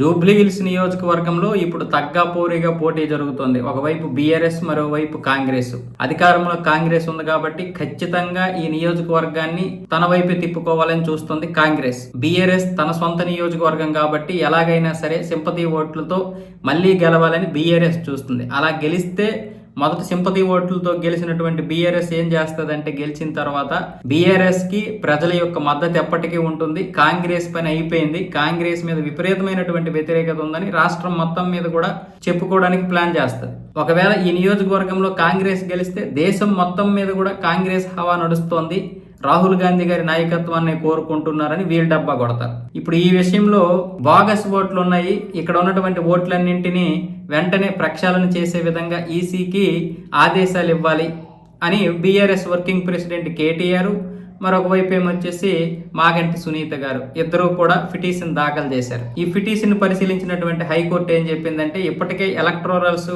Jubilee hills నియోజకవర్గంలో ఇప్పుడు తగ్గాపోరీగా పోటీ జరుగుతోంది. ఒకవైపు బీఆర్ఎస్ మరోవైపు కాంగ్రెస్. అధికారంలో కాంగ్రెస్ ఉంది కాబట్టి ఖచ్చితంగా ఈ నియోజకవర్గాన్ని తన వైపు తిప్పుకోవాలని చూస్తుంది కాంగ్రెస్. బీఆర్ఎస్ తన సొంత నియోజకవర్గం కాబట్టి ఎలాగైనా సరే సింపతి ఓట్లతో మళ్ళీ గెలవాలని బీఆర్ఎస్ చూస్తుంది. అలా గెలిస్తే మొదట సింపతి ఓట్లతో గెలిచినటువంటి బీఆర్ఎస్ ఏం చేస్తుందంటే గెలిచిన తర్వాత బీఆర్ఎస్కి ప్రజల యొక్క మద్దతు ఎప్పటికీ ఉంటుంది. కాంగ్రెస్ పని అయిపోయింది. కాంగ్రెస్ మీద విపరీతమైనటువంటి వ్యతిరేకత ఉందని రాష్ట్రం మొత్తం మీద కూడా చెప్పుకోవడానికి ప్లాన్ చేస్తుంది. ఒకవేళ ఈ నియోజకవర్గంలో కాంగ్రెస్ గెలిస్తే దేశం మొత్తం మీద కూడా కాంగ్రెస్ హవా నడుస్తోంది. రాహుల్ గాంధీ గారి నాయకత్వాన్ని కోరుకుంటున్నారని వీళ్ళు డబ్బా కొడతారు. ఇప్పుడు ఈ విషయంలో బాగస్ ఓట్లు ఉన్నాయి. ఇక్కడ ఉన్నటువంటి ఓట్లన్నింటినీ వెంటనే ప్రక్షాళన చేసే విధంగా ఈసీకి ఆదేశాలు ఇవ్వాలి అని బీఆర్ఎస్ వర్కింగ్ ప్రెసిడెంట్ కేటీఆర్ మరొకవైపు ఏమొచ్చేసి మాగంటి సునీత గారు ఇద్దరు కూడా పిటిషన్ దాఖలు చేశారు. ఈ పిటిషన్ పరిశీలించినటువంటి హైకోర్టు ఏం చెప్పిందంటే ఇప్పటికే ఎలక్ట్రోరల్స్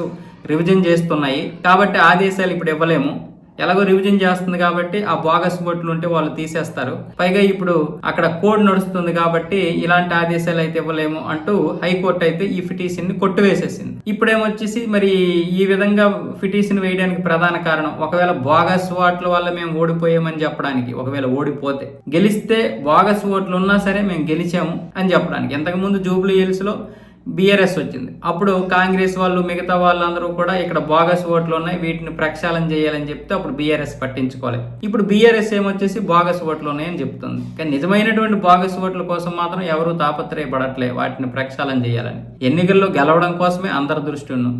రివిజన్ చేస్తున్నాయి. కాబట్టి ఆదేశాలు ఇప్పుడు ఇవ్వలేము. ఎలాగో రివిజన్ చేస్తుంది కాబట్టి ఆ బోగస్ బొట్లు ఉంటే వాళ్ళు తీసేస్తారు. పైగా ఇప్పుడు అక్కడ కోడ్ నడుస్తుంది కాబట్టి ఇలాంటి ఆదేశాలు అయితే ఇవ్వలేము అంటూ హైకోర్టు అయితే ఈ పిటిషన్ని కొట్టివేసేసింది. ఇప్పుడేమొచ్చేసి మరి ఈ విధంగా పిటిషన్ వేయడానికి ప్రధాన కారణం ఒకవేళ బోగస్ ఓట్ల వల్ల మేము ఓడిపోయామని చెప్పడానికి ఒకవేళ ఓడిపోతే. గెలిస్తే బోగస్ ఓట్లు ఉన్నా సరే మేము గెలిచాము అని చెప్పడానికి. ఇంతకుముందు జూబ్లీ హిల్స్లో బీఆర్ఎస్ వచ్చింది. అప్పుడు కాంగ్రెస్ వాళ్ళు మిగతా వాళ్ళందరూ కూడా ఇక్కడ బోగస్ ఓట్లు ఉన్నాయి వీటిని ప్రక్షాళన చేయాలని చెప్తే అప్పుడు బీఆర్ఎస్ పట్టించుకోలేదు ఇప్పుడు బీఆర్ఎస్ ఏమొచ్చేసి బోగస్ ఓట్లు ఉన్నాయని చెప్తుంది. కానీ నిజమైనటువంటి బోగస్ ఓట్ల కోసం మాత్రం ఎవరూ తాపత్రయపడట్లే వాటిని ప్రక్షాళన చేయాలని. ఎన్నికల్లో గెలవడం కోసమే అందరి దృష్టి ఉన్నాం